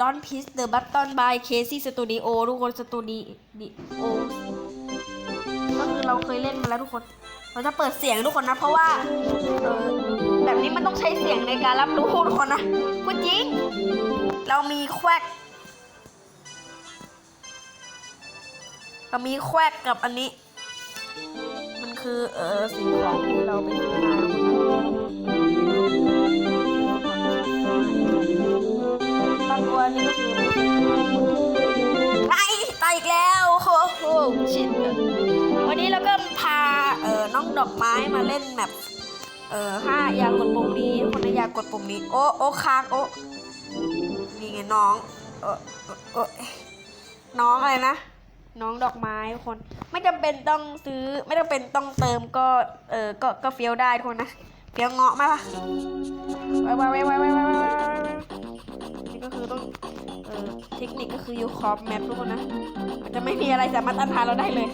Don't Piss the Button by Casey Studio ทุกคนสตูดิโอก็คือเราเคยเล่นมาแล้วทุกคน เราจะเปิดเสียงทุกคนนะ เพราะว่าเออแบบนี้มันต้องใช้เสียงในการรับรู้ทุกคนนะพูดจริง เรามีแควกเรามีแควกกับอันนี้ มันคือเออสิ่งของที่เราไปซื้อมา ไม้มาเล่นแมปเออห้าอยากกดปุ่มนี้ คนนะอยากกดปุ่มนี้ โอ้โอ้ค้างโอ้นี่ไงน้องเออเออน้องอะไรนะ น้องดอกไม้ทุกคน ไม่จำเป็นต้องซื้อ ไม่จำเป็นต้องเติมก็ เออก็ก็เฟี้ยวได้ทุกคนนะเฟี้ยวเงาะไหมล่ะไว้ไว้ไว้ไว้ไว้ไว้ไว้นี่ก็คือต้อง เออเทคนิคก็คืออยู่ขอบแมปทุกคนนะมันจะไม่มีอะไรสามารถต้านทานเราได้เลย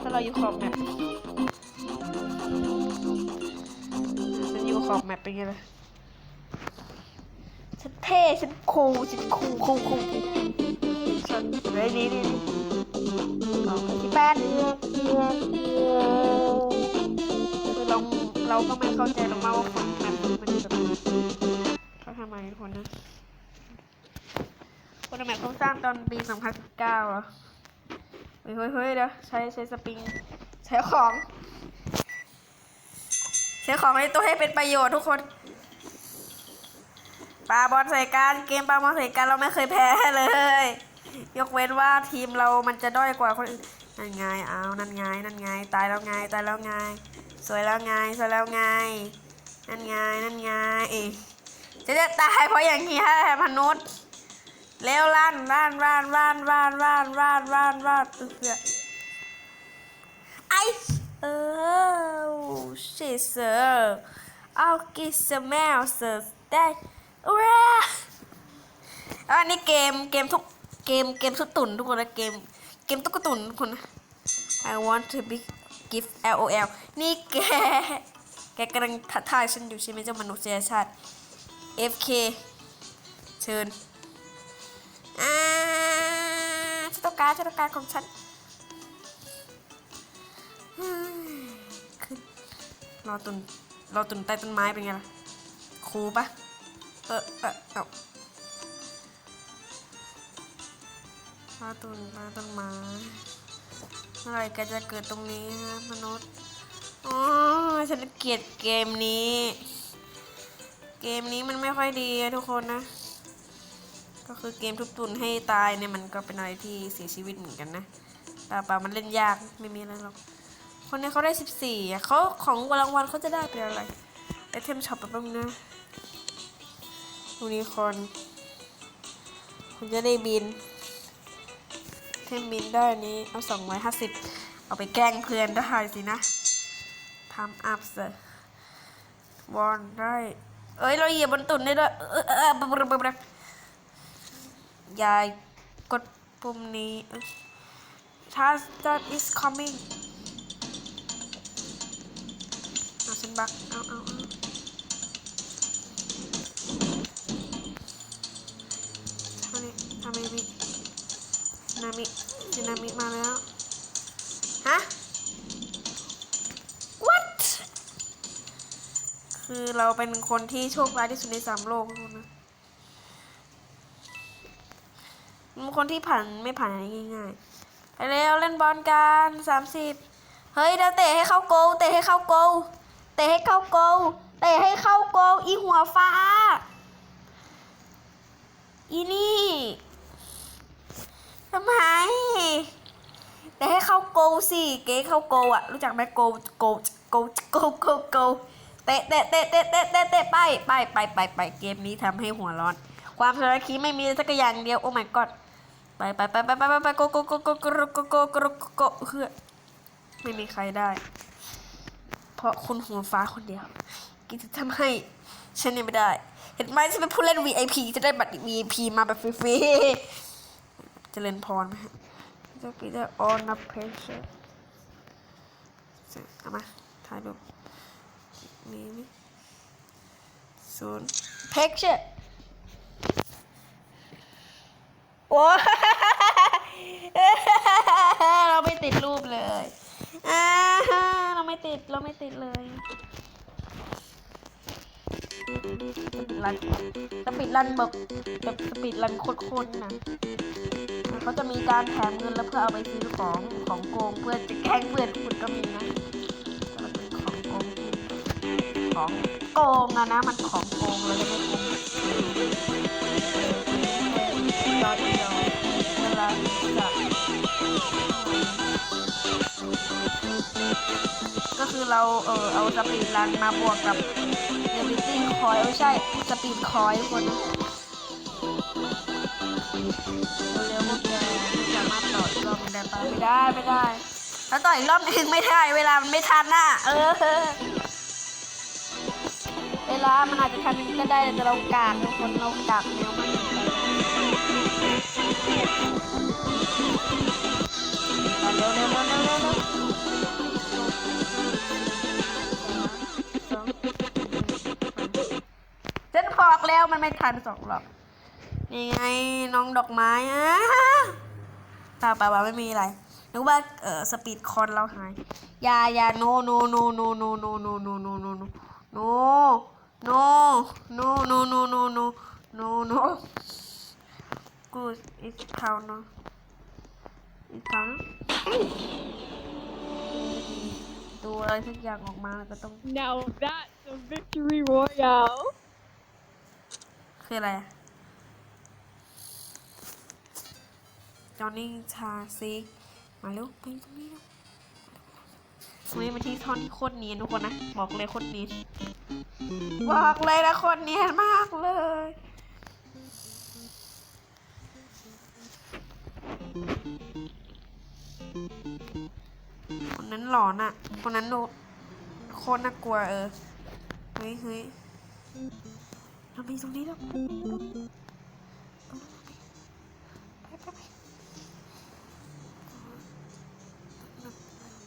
ถ้าเราอยู่ขอบแมป อยู่ขอบแมปเป็นไงล่ะฉันเท่ฉันคูลฉันคูลคูลคูลฉันเฮ้ยนี่นี่นี่สองที่แปดคือเราเราก็ไม่เข้าใจหรอกว่าว่าคนแมปมันแบบเขาทำไมคนนะคนแมปเขาสร้างตอนปี2019เหรอเฮ้ยเฮ้ยเฮ้ยเดี๋ยวใช้ใช้สปริง ใช้ของ ใช้ของในตัวให้เป็นประโยชน์ทุกคนปาบอลใส่กันเกมปาบอลใส่กันเราไม่เคยแพ้เลย ยกเว้นว่าทีมเรามันจะด้อยกว่าคนอื่นนั่นไงเอานั่นไงนั่นไงตายแล้วไงตายแล้วไง สวยแล้วไงสวยแล้วไงนั่นไงนั่นไงเอ๊ะจะจะตายเพราะอย่างนี้ฮะมนุษย์เร็วลั่นลั่นลั่นลั่นลั่นลั่นลั่นลั่นลั่นเพื่อไอ เออชิเซอร์เอากิสแมลเซอร์ได้อุราอันนี้เกมเกมทุกเกมเกมทุกตุ่นทุกคนนะเกมเกมตุ๊กตุ่นทุกคนนะ I want to be gift LOL นี่แกแกกำลังทักทายฉันอยู่ใช่ไหมเจ้ามนุษยชาติ FK เชิญอ่าฉันต้องการฉันต้องการของฉัน รอตุนรอตุนใต้ต้นไม้เป็นไงล่ะครูปะเออเออเอารอตุนใต้ต้นไม้เมื่อไรแกจะเกิดตรงนี้ฮะมนุษย์อ๋อฉันเกลียดเกมนี้ เกมนี้มันไม่ค่อยดีทุกคนนะ ก็คือเกมทุบตุนให้ตายเนี่ยมันก็เป็นอะไรที่เสียชีวิตเหมือนกันนะป่าเปล่ามันเล่นยากไม่มีอะไรหรอก คนนี้เขาได้ 14อะเขาของรางวัลเขาจะได้เป็นอะไรไอเทมช็อปแบบนึงนะยูนิคอนคุณจะได้บินเทมบินได้นี้เอา250เอาไปแกล้งเพื่อนได้สินะทำอัพเซอร์วอนได้ เอ้ย เราเหยียบบนตุ่นได้ด้วยเออเออเออเออเออยายกดปุ่มนี้ Task that is coming ฉันบักเอาเอาเอาทำนี่ทำไมมินามินามิมาแล้ว ฮะ what คือเราเป็นคนที่โชคร้ายที่สุดในสามโลกทุกคนนะมันคนที่ผ่านไม่ผ่านอะไรง่ายๆไปเร็วเล่นบอลกันสามสิบเฮ้ยเดี๋ยวเตะให้เข้าโกลเตะให้เข้าโกล เตะให้เข้าโกลเตะให้เข้าโกลอีหัวฟ้า อีนี่ทำไมเตะให้เข้าโกลสิ เก๋เข้าโกลอะรู้จักไหมโกลโกลโกลโกลโกลโกลเตะเตะเตะเตะเตะเตะเตะไปไปไปไปไปเกมนี้ทำให้หัวร้อน ความสารคีไม่มีสักอย่างเดียวโอ้ my god ไปไปไปไปไปไปโกโกโกโกโกโกโกโกโกโกโกเฮือไม่มีใครได้ เพราะคุณหัวฟ้าคนเดียวกินจะทำให้ฉันยังไม่ได้ เห็นไหมฉันเป็นผู้เล่น VIP จะได้บัตร VIP มาแบบฟรีๆจะเจริญพรไหมฮะจะปีได้ on a pressure เอามาถ่ายรูปนี่นี่ศูนย์ picture โอ้ เราไม่ติดรูปเลยอ่าเรา ไม่ติดเราไม่ติดเลยรันสปีดรันแบบแบบสปีดรันโคตรๆนะเขาจะมีการแถมเงินแล้วเพื่อเอาไปซื้อของของโกงเพื่อจะแกล้งเพื่อนคุณก็มีนะแต่มันเป็นของโกงของโกงอะนะมันของโกงเลยไม่โกงยอดเดียวเวลาจะ ก็คือเราเออเอาสปีดรันมาบวกกับเอลิตี้คอยไม่ใช่สปีดคอยคนเร็วๆพวกแกไม่สามารถต่ออีกรอบหนึ่งได้ปะไม่ได้ไม่ได้ ถ้าต่ออีกรอบนึงไม่ได้เวลามันไม่ทันน่ะเออ เวลามันอาจจะทันก็ได้แต่เรากากทุกคนเรากากแนวมันเร็วเร็วเร็วเร็ว บอกแล้วมันไม่ทันสองหรอกนี่ไงน้องดอกไม้อะเปล่าเปล่าเปล่าไม่มีอะไรนึกว่าเออสปีดคอนเราหายอยาอยาโนโนโนโนโนโนโนโนโนโนโน no no no no no no no no no good it's count no it's count ตัวอะไรสักอย่างออกมาแล้วก็ต้อง Now that's a victory royale. คืออะไรอะจอห์นนี่ชาซิก มาเร็วไปตรงนี้แล้วเฮ้ยมาที่ท่อนที่โคตรเนียนทุกคนนะ บอกเลยโคตรเนียนบอกเลยนะโคตรเนียนมากเลยคนนั้นหลอนอะคนนั้นดูโคตรน่ากลัวเออ เฮ้ยเฮ้ย เราไปตรงนี้แล้ว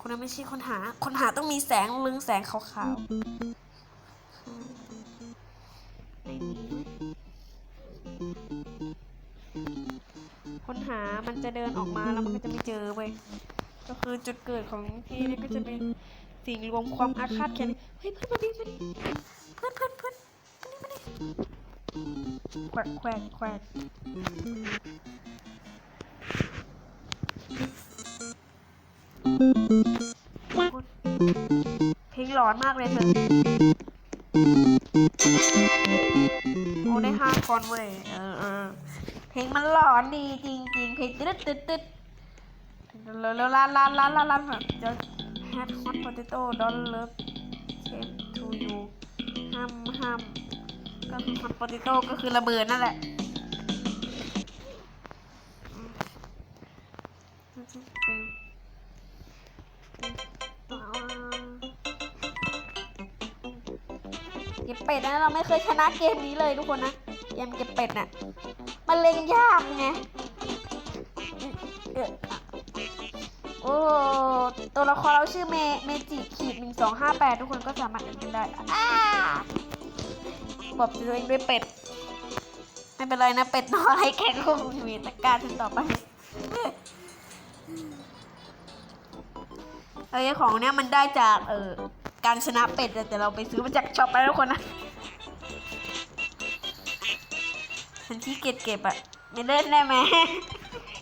คนนั้นไม่ใช่คนหา คนหาต้องมีแสงลึงแสงขาวๆคนหามันจะเดินออกมาแล้วมันก็จะไม่เจอเว้ยก็คือจุดเกิดของที่นี่ก็จะเป็นสิ่งรวมความอาฆาตแค้นเฮ้ยเพื่อนมาดิมาดิเพื่อนเพื่อนเพื่อน แขวแขวแขวเพลงหลอนมากเลยเธอ โอ้ได้ห้าคอนเว้ยเออเออเพลงมันหลอนดีจริงๆเพลงตึ๊ดตึ๊ดตึ๊ดแล้วแล้วลานลานลานลานลานแบบจะ had hot potato don't love tape to you ห้ามห้าม ก็คือ hot potato ก็คือระเบิดนั่นแหละเก็บเป็ดนะเราไม่เคยชนะเกมนี้เลยทุกคนนะเกมเก็บเป็ดน่ะมันเล่นยากไงโอ้ตัวละครเราชื่อเมเมจิขีดหนึ่งสองห้าแปดทุกคนก็สามารถเล่นกันได้อ้า บอกตัวเองด้วยเป็ด ไม่เป็นไรนะเป็ดน้อยแข่งคงมีตะกร้ารถึงต่อไปเอ้ของเนี้ยมันได้จากเออการชนะเป็ดแต่เราไปซื้อมาจากช็อปไปทุกคนนะฉันขี้เกียจเก็บอะไม่เล่นได้ไหม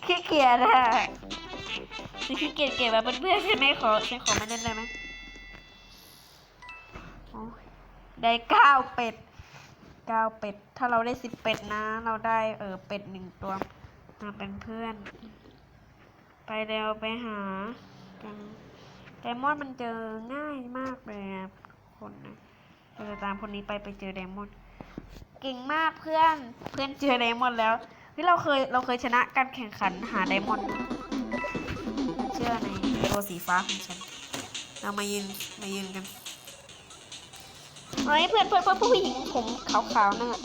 ขี้เกียจอะฉันขี้เกียจเก็บไว้เพื่อนๆฉันไม่ขอฉันขอไม่เล่นได้ไหมได้เก้าเป็ด เก้าเป็ด ถ้าเราได้สิบเป็ดนะ เราได้เออเป็ดหนึ่งตัวมาเป็นเพื่อน ไปเร็วไปหากันไดมอนด์มันเจอง่ายมากเลยอะคนนะเราจะตามคนนี้ไปไปเจอไดมอนด์เก่งมากเพื่อนเพื่อนเจอไดมอนด์แล้วเฮ้ยเราเคยเราเคยชนะการแข่งขันหาไดมอนด์เชื่อในตัวสีฟ้าของฉันเรามายืนมายืนกัน เฮ้ยเพื่อนเพื่อนเพื่อนผู้หญิงผมขาวๆนั่นอะ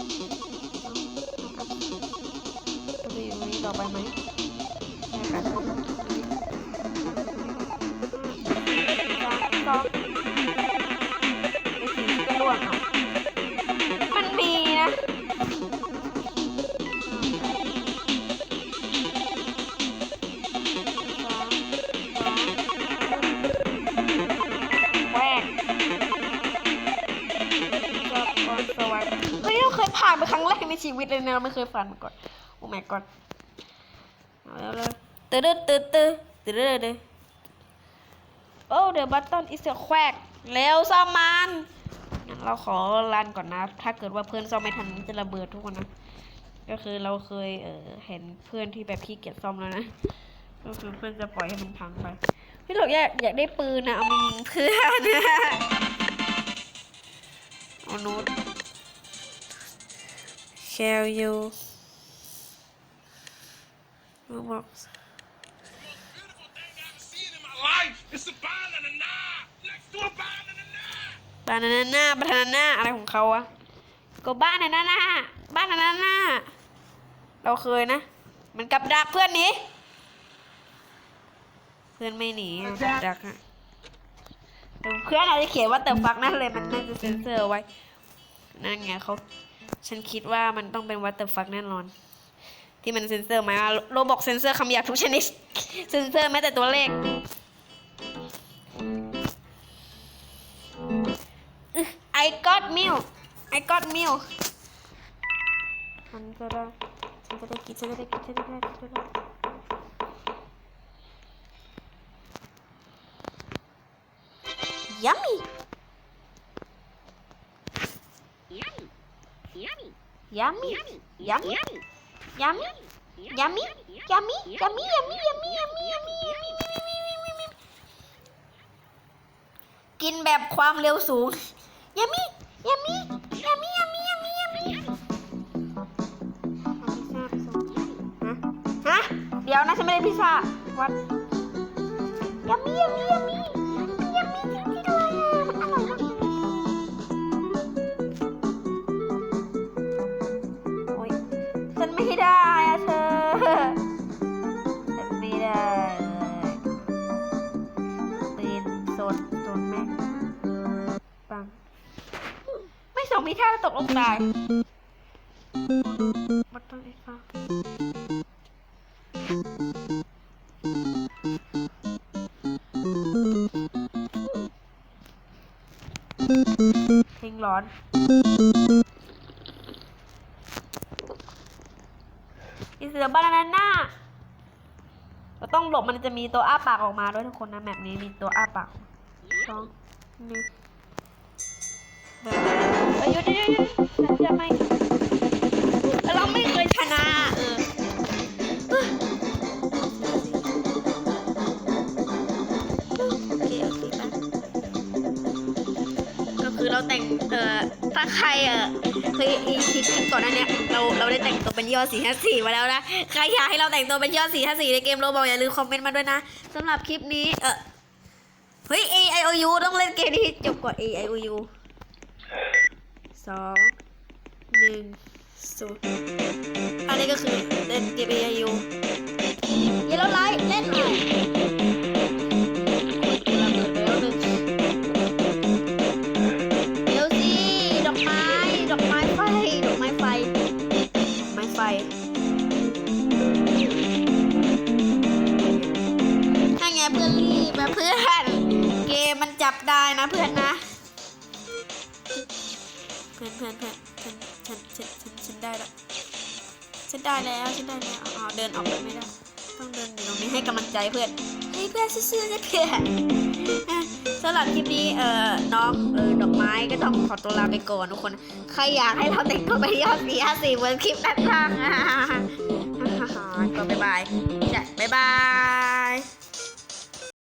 เราจะอยู่ตรงนี้ต่อไปไหมไม่ครับ ชีวิตเลยนะเราไม่เคยฝันมาก่อน โอ้ my god เอาแล้วเลยตื่นตื่นตื่นตื่นตื่นตื่นโอ้ the button is a quack เร็วซ่อมมันงั้นเราขอรันก่อนนะ ถ้าเกิดว่าเพื่อนซ่อมไม่ทันจะระเบิดทุกคนนะ ก็คือเราเคยเออเห็นเพื่อนที่แบบขี้เกียจซ่อมแล้วนะ ก็คือเพื่อนจะปล่อยให้มันพังไปพี่หลกอยากอยากได้ปืนนะเอามายิงเพื่อนนะเอาโน้ It's a banana next to a banana. บานาน่าน่าบานาน่าอะไรของเขาอะก็บ้านนาน่าน่าบ้านนาน่านาเราเคยนะ มันกับดักเพื่อนหนี้เพื่อนไม่หนีกับดักอะเพื่อนอาจจะเขียนว่าเติมฟักนั่นเลยมันน่าจะเซ็นเซอร์ไว้ นั่นไงเขา ฉันคิดว่ามันต้องเป็นวัตเตอร์ฟักแน่นอน ที่มันเซ็นเซอร์หมว่าโรบอกเซ็นเซอร์คำหยาบทุกชนิด เซ็นเซอร์แม้แต่ตัวเลข I got milk I got milk ฉันจะได้ฉันจะได้กินฉันจะได้กินฉันจะได้กินฉันจะได้ยัมมี่ Yummy. Yummy. ยัมมี่ Yummy. ยัมมี่ Yummy. ยัมมี่ยัมมี่ยัมมี่ยัมมี่ยัมมี่ยั มมี่ยัมมี่ยัมมี่ยัมมี่กินแบบความเร็วสูงยัมมี่ยัมมี่ยัมมี่ยัมมี่ยัมมี่ยัมมี่ฮะฮะ เดี๋ยวนะฉันไม่ได้พิซซ่าวัดยัมมี่ มีท่าแล้วตกลงตายบัตรอีกค่ะเพลงร้อน อีเสือบานาน่าเราต้องหลบมันจะมีตัวอ้าปากออกมาด้วยทุกคนนะแบบนี้มีตัวอ้าปากสองหนึ่ง ดหยุดหยุดหยุดฉันจะไม่เราไม่เคยชนะเออโอเคโอเคไปก็คือเราแต่งเอ่อถ้าใครเอ่อเคยอีคลิปก่อนหน้าเนี้ยเราเราได้แต่งตัวเป็นยอดสี่ห้าสี่มาแล้วนะใครอยากให้เราแต่งตัวเป็นยอดสี่ห้าสี่ในเกมโรบออย่าลืมคอมเมนต์มาด้วยนะสำหรับคลิปนี้เออเฮ้ย A I O U ต้องเล่นเกมนี้จบก่อน A I O U สองหนึ่งศูนย์อันนี้ก็คือเล่นเกมเอไยูยลโล่ไลท์เล่นอยู่เพื่อนรีบนะเพื่อน เกมมันจับได้นะเพื่อนนะ พื่อนเพื่อนเพื่อนฉันฉันฉันฉันฉันได้ละฉันได้แล้วฉันได้แล้วเดินออกไปไม่ได้ ต้องเดินอยู่ตรงนี้ให้กำลังใจเพื่อนให้เพื่อนซื่อๆเนี่ยเพื่อนสำหรับคลิปนี้เอ่อน้องเออดอกไม้ก็ต้องขอตัวลาไปก่อนทุกคนใครอยากให้เราแต่งตัวไปยอดสี่าสีเหมือนคลิปแรกๆก็บ๊ายบายจ้ะบ๊ายบาย